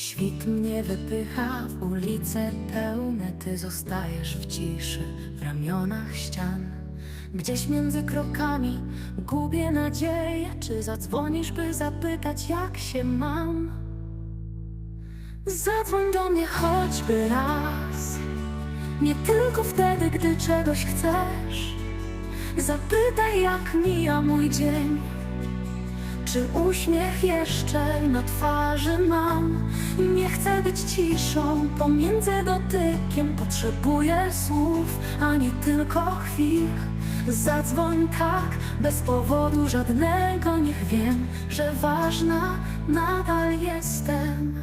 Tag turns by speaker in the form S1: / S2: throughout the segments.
S1: Świt mnie wypycha, ulice pełne, ty zostajesz w ciszy, w ramionach ścian. Gdzieś między krokami gubię nadzieję, czy zadzwonisz, by zapytać, jak się mam. Zadzwoń do mnie choćby raz, nie tylko wtedy, gdy czegoś chcesz. Zapytaj, jak mija mój dzień. Czy uśmiech jeszcze na twarzy mam? Nie chcę być ciszą pomiędzy dotykiem Potrzebuję słów, a nie tylko chwil Zadzwoń tak, bez powodu żadnego Niech wiem, że ważna nadal jestem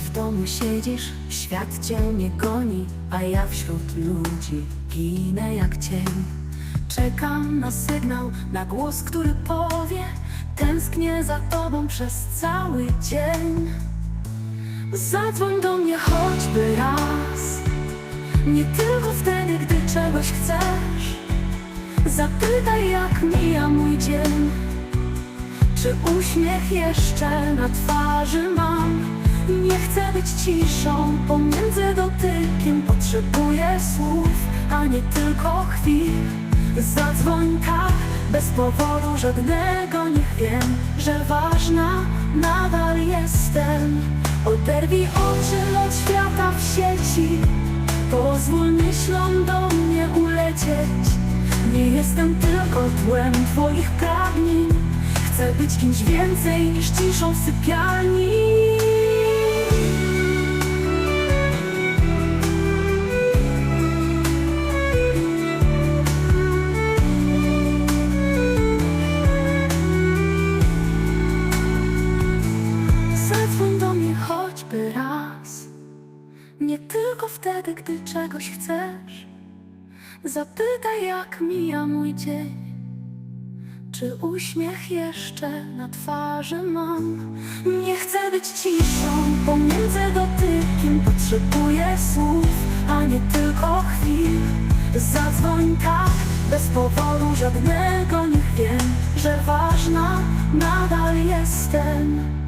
S1: w domu siedzisz, świat cię nie goni, a ja wśród ludzi ginę jak cień. Czekam na sygnał, na głos, który powie, tęsknię za tobą przez cały dzień. Zadzwoń do mnie choćby raz, nie tylko wtedy, gdy czegoś chcesz. Zapytaj, jak mija mój dzień. Czy uśmiech jeszcze na twarzy mam? Nie chcę być ciszą pomiędzy dotykiem Potrzebuję słów, a nie tylko chwil. Zadzwoń tak, bez powodu żadnego Niech wiem, że ważna nadal jestem. Oderwij oczy od świata w sieci. Pozwól myślom do mnie ulecieć. Nie jestem tylko tłem twoich pragnień. Chcę być kimś więcej niż ciszą w sypialni Zadzwoń do mnie choćby raz. Nie tylko wtedy, gdy czegoś chcesz. Zapytaj jak mija mój dzień. Czy uśmiech jeszcze na twarzy mam? Nie chcę być ciszą pomiędzy dotykiem Potrzebuję słów, a nie tylko chwil. Zadzwoń tak, bez powodu żadnego Niech wiem, że ważna nadal jestem